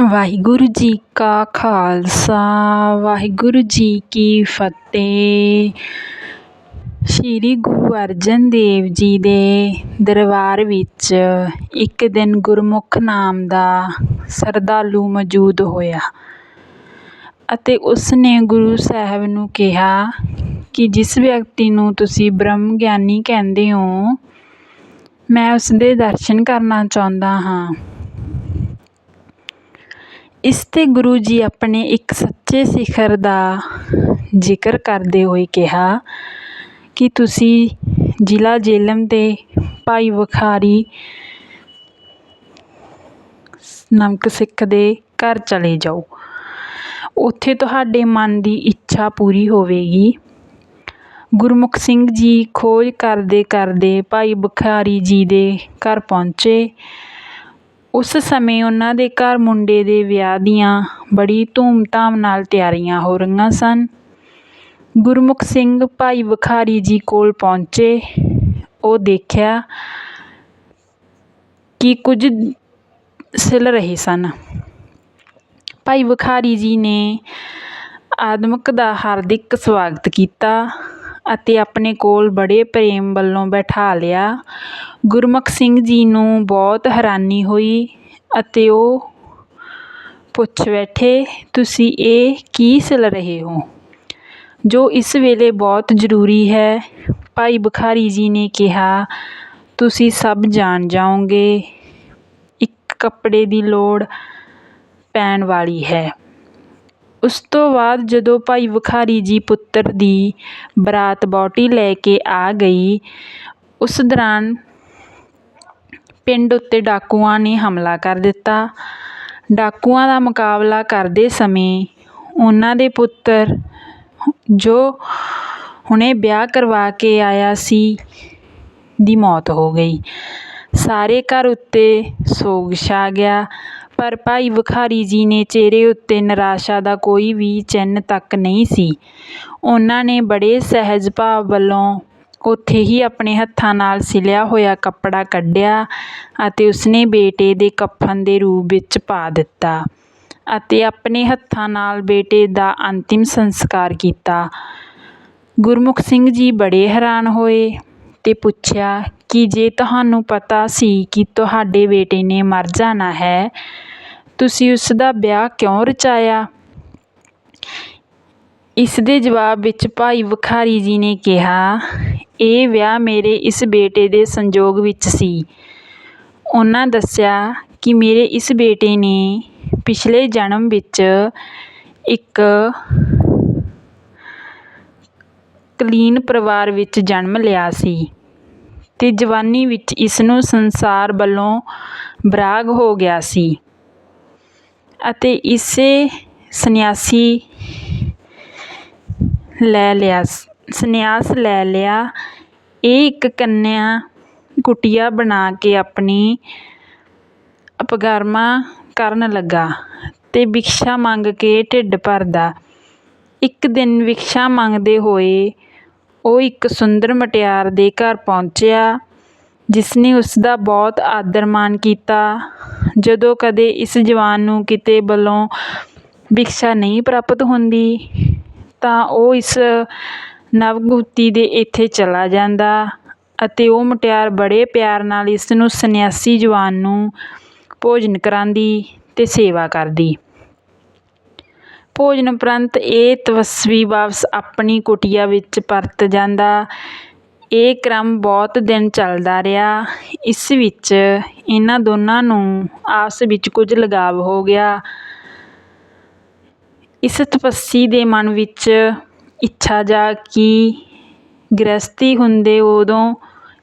ਵਾਹਿਗੁਰੂ ਜੀ ਕਾ ਖਾਲਸਾ, ਵਾਹਿਗੁਰੂ ਜੀ ਕੀ ਫਤਿਹ। ਸ੍ਰੀ ਗੁਰੂ ਅਰਜਨ ਦੇਵ ਜੀ ਦੇ ਦਰਬਾਰ ਵਿੱਚ ਇੱਕ ਦਿਨ ਗੁਰਮੁਖ ਨਾਮ ਦਾ ਸਰਦਾਲੂ ਮੌਜੂਦ ਹੋਇਆ ਅਤੇ ਉਸ ਨੇ ਗੁਰੂ ਸਾਹਿਬ ਨੂੰ ਕਿਹਾ ਕਿ ਜਿਸ ਵਿਅਕਤੀ ਨੂੰ ਤੁਸੀਂ ਬ੍ਰਹਮ ਗਿਆਨੀ ਕਹਿੰਦੇ ਹੋ, ਮੈਂ ਉਸ ਦੇ ਦਰਸ਼ਨ ਕਰਨਾ ਚਾਹੁੰਦਾ ਹਾਂ। ਇਸ 'ਤੇ ਗੁਰੂ ਜੀ ਆਪਣੇ ਇੱਕ ਸੱਚੇ ਸਿਖਰ ਦਾ ਜ਼ਿਕਰ ਕਰਦੇ ਹੋਏ ਕਿਹਾ ਕਿ ਤੁਸੀਂ ਜ਼ਿਲ੍ਹਾ ਜੇਹਲਮ ਦੇ ਭਾਈ ਵਖਾਰੀ ਨਮਕ ਸਿੱਖ ਦੇ ਘਰ ਚਲੇ ਜਾਓ। ਉੱਥੇ ਤੁਹਾਡੇ ਮਨ ਦੀ ਇੱਛਾ ਪੂਰੀ ਹੋਵੇਗੀ। ਗੁਰਮੁਖ ਸਿੰਘ ਜੀ ਖੋਜ ਕਰਦੇ ਕਰਦੇ ਭਾਈ ਬਖਾਰੀ ਜੀ ਦੇ ਘਰ ਪਹੁੰਚੇ। ਉਸ ਸਮੇਂ ਉਹਨਾਂ ਦੇ ਘਰ ਮੁੰਡੇ ਦੇ ਵਿਆਹ ਦੀਆਂ ਬੜੀ ਧੂਮ-ਧਾਮ ਨਾਲ ਤਿਆਰੀਆਂ ਹੋ ਰਹੀਆਂ ਸਨ। ਗੁਰਮੁਖ ਸਿੰਘ ਭਾਈ ਬਖਾਰੀ ਜੀ ਕੋਲ ਪਹੁੰਚੇ। ਉਹ ਦੇਖਿਆ ਕਿ ਕੁਝ ਸਿਲ ਰਹੇ ਸਨ। ਭਾਈ ਬਖਾਰੀ ਜੀ ਨੇ ਆਦਮਕ ਦਾ ਹਾਰਦਿਕ ਸਵਾਗਤ ਕੀਤਾ। ਅਤੇ ਆਪਣੇ ਕੋਲ ਬੜੇ ਪ੍ਰੇਮ ਵੱਲੋਂ ਬਿਠਾ ਲਿਆ। ਗੁਰਮੁਖ ਸਿੰਘ ਜੀ ਨੂੰ ਬਹੁਤ ਹੈਰਾਨੀ ਹੋਈ ਅਤੇ ਉਹ ਪੁੱਛ ਬੈਠੇ, ਤੁਸੀਂ ਇਹ ਕੀ ਸਿਲ ਰਹੇ ਹੋ? ਜੋ ਇਸ ਵੇਲੇ ਬਹੁਤ ਜ਼ਰੂਰੀ ਹੈ, ਭਾਈ ਬਖਾਰੀ ਜੀ ਨੇ ਕਿਹਾ, ਤੁਸੀਂ ਸਭ ਜਾਣ ਜਾਓਗੇ। ਇੱਕ ਕੱਪੜੇ ਦੀ ਲੋੜ ਪੈਣ ਵਾਲੀ ਹੈ। ਉਸ ਤੋਂ ਬਾਅਦ ਜਦੋਂ ਭਾਈ ਬਖਾਰੀ ਜੀ ਪੁੱਤਰ ਦੀ ਬਰਾਤ ਬੌਟੀ ਲੈ ਕੇ ਆ ਗਈ, ਉਸ ਦੌਰਾਨ ਪਿੰਡ ਉੱਤੇ ਡਾਕੂਆਂ ਨੇ ਹਮਲਾ ਕਰ ਦਿੱਤਾ। ਡਾਕੂਆਂ ਦਾ ਮੁਕਾਬਲਾ ਕਰਦੇ ਸਮੇਂ ਉਹਨਾਂ ਦੇ ਪੁੱਤਰ ਜੋ ਹੁਣੇ ਵਿਆਹ ਕਰਵਾ ਕੇ ਆਇਆ ਸੀ ਦੀ ਮੌਤ ਹੋ ਗਈ। ਸਾਰੇ ਘਰ ਉੱਤੇ ਸੋਗ ਛਾ ਗਿਆ। ਪਰ ਭਾਈ ਬਖਾਰੀ ਜੀ ਨੇ ਚਿਹਰੇ ਉੱਤੇ ਨਿਰਾਸ਼ਾ ਦਾ ਕੋਈ ਵੀ ਚਿੰਨ੍ਹ ਤੱਕ ਨਹੀਂ ਸੀ। ਉਹਨਾਂ ਨੇ ਬੜੇ ਸਹਿਜ ਭਾਵ ਵੱਲੋਂ ਉੱਥੇ ਹੀ ਆਪਣੇ ਹੱਥਾਂ ਨਾਲ ਸਿਲਿਆ ਹੋਇਆ ਕੱਪੜਾ ਕੱਢਿਆ ਅਤੇ ਉਸਨੇ ਬੇਟੇ ਦੇ ਕਫ਼ਨ ਦੇ ਰੂਪ ਵਿੱਚ ਪਾ ਦਿੱਤਾ ਅਤੇ ਆਪਣੇ ਹੱਥਾਂ ਨਾਲ ਬੇਟੇ ਦਾ ਅੰਤਿਮ ਸੰਸਕਾਰ ਕੀਤਾ। ਗੁਰਮੁਖ ਸਿੰਘ ਜੀ ਬੜੇ ਹੈਰਾਨ ਹੋਏ ਤੇ ਪੁੱਛਿਆ ਕਿ ਜੇ ਤੁਹਾਨੂੰ ਪਤਾ ਸੀ ਕਿ ਤੁਹਾਡੇ ਬੇਟੇ ਨੇ ਮਰ ਜਾਣਾ ਹੈ, ਤੁਸੀਂ ਉਸ ਦਾ ਵਿਆਹ ਕਿਉਂ ਰਚਾਇਆ? ਇਸ ਦੇ ਜਵਾਬ ਵਿੱਚ ਭਾਈ ਬਖਾਰੀ ਜੀ ਨੇ ਕਿਹਾ, ਇਹ ਵਿਆਹ ਮੇਰੇ ਇਸ ਬੇਟੇ ਦੇ ਸੰਜੋਗ ਵਿੱਚ ਸੀ। ਉਹਨਾਂ ਦੱਸਿਆ ਕਿ ਮੇਰੇ ਇਸ ਬੇਟੇ ਨੇ ਪਿਛਲੇ ਜਨਮ ਵਿੱਚ ਇੱਕ ਕਲੀਨ ਪਰਿਵਾਰ ਵਿੱਚ ਜਨਮ ਲਿਆ ਸੀ। ਅਤੇ ਜਵਾਨੀ ਵਿੱਚ ਇਸ ਨੂੰ ਸੰਸਾਰ ਵੱਲੋਂ ਵਿਰਾਗ ਹੋ ਗਿਆ ਸੀ। ਅਤੇ ਇਸੇ ਸੰਨਿਆਸੀ ਲੈ ਲਿਆ, ਸੰਨਿਆਸ ਲੈ ਲਿਆ, ਇਹ ਇੱਕ ਕੰਨਿਆ ਕੁਟੀਆ ਬਣਾ ਕੇ ਆਪਣੀ ਅਪਗਰਮਾ ਕਰਨ ਲੱਗਾ ਅਤੇ ਭਿਕਸ਼ਾ ਮੰਗ ਕੇ ਢਿੱਡ ਭਰਦਾ। ਇੱਕ ਦਿਨ ਭਿਕਸ਼ਾ ਮੰਗਦੇ ਹੋਏ ਉਹ ਇੱਕ ਸੁੰਦਰ ਮੁਟਿਆਰ ਦੇ ਘਰ ਪਹੁੰਚਿਆ ਜਿਸ ਨੇ ਉਸ ਦਾ ਬਹੁਤ ਆਦਰ ਮਾਣ ਕੀਤਾ। ਜਦੋਂ ਕਦੇ ਇਸ ਜਵਾਨ ਨੂੰ ਕਿਤੇ ਵੱਲੋਂ ਭਿਕਸ਼ਾ ਨਹੀਂ ਪ੍ਰਾਪਤ ਹੁੰਦੀ, ਤਾਂ ਉਹ ਇਸ ਨਵਗੁੱਤੀ ਦੇ ਇੱਥੇ ਚਲਾ ਜਾਂਦਾ ਅਤੇ ਉਹ ਮੁਟਿਆਰ ਬੜੇ ਪਿਆਰ ਨਾਲ ਇਸ ਨੂੰ ਸੰਨਿਆਸੀ ਜਵਾਨ ਨੂੰ ਭੋਜਨ ਕਰਾਉਂਦੀ ਅਤੇ ਸੇਵਾ ਕਰਦੀ। ਭੋਜਨ ਉਪਰੰਤ ਇਹ ਤਪੱਸਵੀ ਵਾਪਸ ਆਪਣੀ ਕੁਟੀਆ ਵਿੱਚ ਪਰਤ ਜਾਂਦਾ। ਇਹ ਕ੍ਰਮ ਬਹੁਤ ਦਿਨ ਚੱਲਦਾ ਰਿਹਾ। ਇਸ ਵਿੱਚ ਇਹਨਾਂ ਦੋਨਾਂ ਨੂੰ ਆਪਸ ਵਿੱਚ ਕੁਝ ਲਗਾਵ ਹੋ ਗਿਆ। ਇਸ ਤਪੱਸੀ ਦੇ ਮਨ ਵਿੱਚ ਇੱਛਾ ਜਾਗੀ ਗ੍ਰਸਤੀ ਹੁੰਦੇ ਉਦੋਂ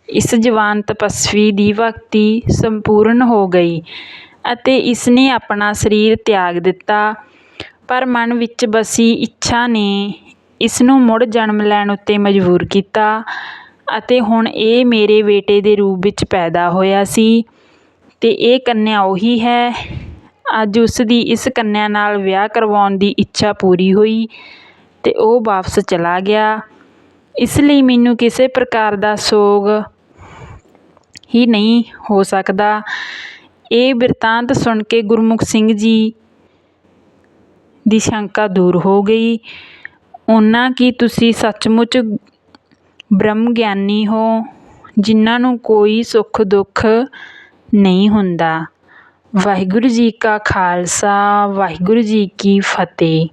ਇਸ ਜਵਾਨ ਤਪੱਸਵੀ ਦੀ ਭਗਤੀ ਸੰਪੂਰਨ ਹੋ ਗਈ ਅਤੇ ਇਸ ਨੇ ਆਪਣਾ ਸਰੀਰ ਤਿਆਗ ਦਿੱਤਾ। ਪਰ ਮਨ ਵਿੱਚ ਬਸੀ ਇੱਛਾ ਨੇ ਇਸ ਨੂੰ ਮੁੜ ਜਨਮ ਲੈਣ ਉੱਤੇ ਮਜਬੂਰ ਕੀਤਾ ਅਤੇ ਹੁਣ ਇਹ ਮੇਰੇ ਬੇਟੇ ਦੇ ਰੂਪ ਵਿੱਚ ਪੈਦਾ ਹੋਇਆ ਸੀ ਅਤੇ ਇਹ ਕੰਨਿਆ ਉਹੀ ਹੈ। ਅੱਜ ਉਸ ਦੀ ਇਸ ਕੰਨਿਆ ਨਾਲ ਵਿਆਹ ਕਰਵਾਉਣ ਦੀ ਇੱਛਾ ਪੂਰੀ ਹੋਈ ਅਤੇ ਉਹ ਵਾਪਸ ਚਲਾ ਗਿਆ। ਇਸ ਲਈ ਮੈਨੂੰ ਕਿਸੇ ਪ੍ਰਕਾਰ ਦਾ ਸੋਗ ਹੀ ਨਹੀਂ ਹੋ ਸਕਦਾ। ਇਹ ਬਿਰਤਾਂਤ ਸੁਣ ਕੇ ਗੁਰਮੁਖ ਸਿੰਘ ਜੀ ਦੀ ਸ਼ੰਕਾ ਦੂਰ ਹੋ ਗਈ। ਉਹਨਾਂ ਕੀ ਤੁਸੀਂ ਸੱਚਮੁੱਚ ਬ੍ਰਹਮ ਗਿਆਨੀ ਹੋ, ਜਿਨ੍ਹਾਂ ਨੂੰ ਕੋਈ ਸੁੱਖ ਦੁੱਖ ਨਹੀਂ ਹੁੰਦਾ? ਵਾਹਿਗੁਰੂ ਜੀ ਕਾ ਖਾਲਸਾ, ਵਾਹਿਗੁਰੂ ਜੀ ਕੀ ਫਤਿਹ।